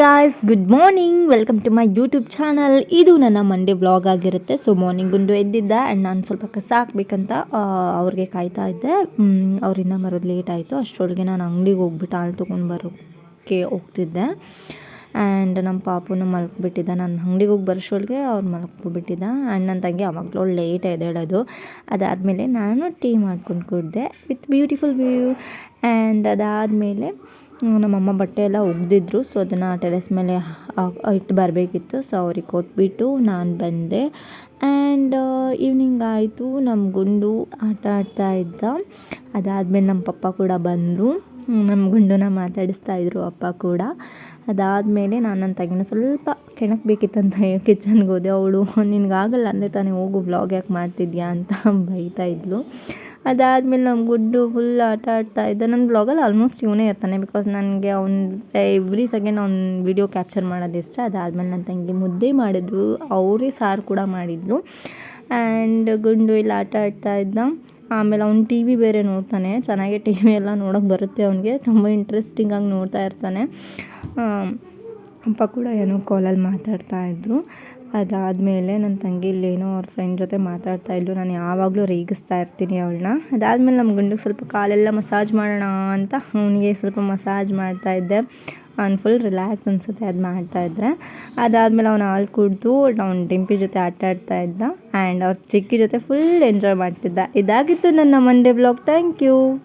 Guys good morning welcome to my YouTube channel ಇದು ನನ್ನ Monday blog ಆಗಿರುತ್ತೆ. So morning ಒಂದು ಎದ್ದಿದ್ದೆ ಆ್ಯಂಡ್ ನಾನು ಸ್ವಲ್ಪ ಕಸ ಹಾಕ್ಬೇಕಂತ ಅವ್ರಿಗೆ ಕಾಯ್ತಾ ಇದ್ದೆ. ಅವ್ರಿನ್ನ ಬರೋದು ಲೇಟ್ ಆಯಿತು. ಅಷ್ಟರೊಳಗೆ ನಾನು ಅಂಗಡಿಗೆ ಹೋಗ್ಬಿಟ್ಟು ಹಾಲು ತೊಗೊಂಡು ಬರೋಕ್ಕೆ ಹೋಗ್ತಿದ್ದೆ. ಆ್ಯಂಡ್ ನಮ್ಮ ಪಾಪುನು ಮಲ್ಕೊಬಿಟ್ಟಿದ್ದ ನಾನು ಅಂಗಡಿಗೆ ಹೋಗಿ ಬರೋಷ್ಟೊಳಗೆ ಅವ್ರು ಮಲ್ಕೊಬಿಟ್ಟಿದ್ದ ಆ್ಯಂಡ್ ನನ್ನ ತಂಗಿ ಅವಾಗಲೂ ಲೇಟ್ ಎದ್ದೇಳೋದು. ಅದಾದಮೇಲೆ ನಾನು ಟೀ ಮಾಡ್ಕೊಂಡು ಕುಡಿದೆ ವಿತ್ ಬ್ಯೂಟಿಫುಲ್ ವ್ಯೂ ಆ್ಯಂಡ್ ಅದಾದಮೇಲೆ ನಮ್ಮಮ್ಮ ಬಟ್ಟೆ ಎಲ್ಲ ಒಗೆದಿದ್ರು ಸೊ ಅದನ್ನು ಟೆರೆಸ್ ಮೇಲೆ ಇಟ್ಟು ಬರಬೇಕಿತ್ತು. ಸೊ ಅವ್ರಿಗೆ ಕೊಟ್ಬಿಟ್ಟು ನಾನು ಬಂದೆ. ಆ್ಯಂಡ್ ಈವ್ನಿಂಗ್ ಆಯಿತು. ನಮ್ಮ ಗುಂಡು ಆಟ ಆಡ್ತಾ ಇದ್ದ. ಅದಾದಮೇಲೆ ನಮ್ಮ ಪಪ್ಪ ಕೂಡ ಬಂದರು. ನಮ್ಮ ಗುಂಡನ್ನ ಮಾತಾಡಿಸ್ತಾ ಇದ್ರು ಅಪ್ಪ ಕೂಡ. ಅದಾದಮೇಲೆ ನಾನು ನನ್ನ ತಂಗಿನ ಸ್ವಲ್ಪ ಕೆಣಕ್ ಬೇಕಿತ್ತಂತ ಕಿಚನ್ಗೆ ಹೋದೆ. ಅವಳು, ನಿನಗಾಗಲ್ಲ, ಅಂದೆ ತಾನೇ ಹೋಗು ವ್ಲಾಗ್ ಯಾಕೆ ಮಾಡ್ತಿದ್ಯಾ? ಅಂತ ಬೈತಾ ಇದ್ಲು. ಅದಾದಮೇಲೆ ನಮ್ಮ ಗುಡ್ಡು ಫುಲ್ ಆಟ ಆಡ್ತಾ ಇದ್ದ ನನ್ನ ಬ್ಲಾಗಲ್ಲಿ ಆಲ್ಮೋಸ್ಟ್ ಇವನೇ ಇರ್ತಾನೆ ಬಿಕಾಸ್ ನನಗೆ ಅವ್ನು ಎವ್ರಿ ಸೆಕೆಂಡ್ ಅವ್ನ ವಿಡಿಯೋ ಕ್ಯಾಪ್ಚರ್ ಮಾಡೋದು ಇಷ್ಟ ಅದಾದಮೇಲೆ ನನ್ನ ತಂಗಿ ಮುದ್ದೆ ಮಾಡಿದ್ರು ಅವರೇ ಸಾರು ಕೂಡ ಮಾಡಿದ್ರು ಆ್ಯಂಡ್ ಗುಂಡು ಇಲ್ಲಿ ಆಟ ಆಡ್ತಾ ಇದ್ದ. ಆಮೇಲೆ ಅವ್ನು ಟಿ ವಿ ಬೇರೆ ನೋಡ್ತಾನೆ, ಚೆನ್ನಾಗೆ ಟಿ ವಿ ಎಲ್ಲ ನೋಡೋಕೆ ಬರುತ್ತೆ ಅವನಿಗೆ, ತುಂಬ ಇಂಟ್ರೆಸ್ಟಿಂಗಾಗಿ ನೋಡ್ತಾ ಇರ್ತಾನೆ. ಅಪ್ಪ ಕೂಡ ಏನೋ ಕಾಲಲ್ಲಿ ಮಾತಾಡ್ತಾ ಇದ್ರು. ಅದಾದಮೇಲೆ ನನ್ನ ತಂಗಿ ಇಲ್ಲೇನೋ ಅವ್ರ ಫ್ರೆಂಡ್ ಜೊತೆ ಮಾತಾಡ್ತಾ ಇದ್ಲು. ನಾನು ಯಾವಾಗಲೂ ರೇಗಿಸ್ತಾ ಇರ್ತೀನಿ ಅವಳನ್ನ. ಅದಾದಮೇಲೆ ನಮ್ಮ ಗಂಡಗೆ ಸ್ವಲ್ಪ ಕಾಲೆಲ್ಲ ಮಸಾಜ್ ಮಾಡೋಣ ಅಂತ ಅವನಿಗೆ ಸ್ವಲ್ಪ ಮಸಾಜ್ ಮಾಡ್ತಾ ಇದ್ದೆ. ಅವ್ನು ಫುಲ್ ರಿಲ್ಯಾಕ್ಸ್ ಅನಿಸುತ್ತೆ, ಅದು ಮಾಡ್ತಾ ಇದ್ದರೆ ಅದಾದಮೇಲೆ ಅವನು ಹಾಲು ಕುಡಿದು ಅವ್ನು ಡಿಂಪಿ ಜೊತೆ ಆಟ ಆಡ್ತಾ ಇದ್ದ. ಆ್ಯಂಡ್ ಅವ್ರ ಚಿಕ್ಕಿ ಜೊತೆ ಫುಲ್ ಎಂಜಾಯ್ ಮಾಡ್ತಿದ್ದ. ಇದಾಗಿತ್ತು ನನ್ನ ಮಂಡೇ ಬ್ಲಾಗ್ ಥ್ಯಾಂಕ್ ಯು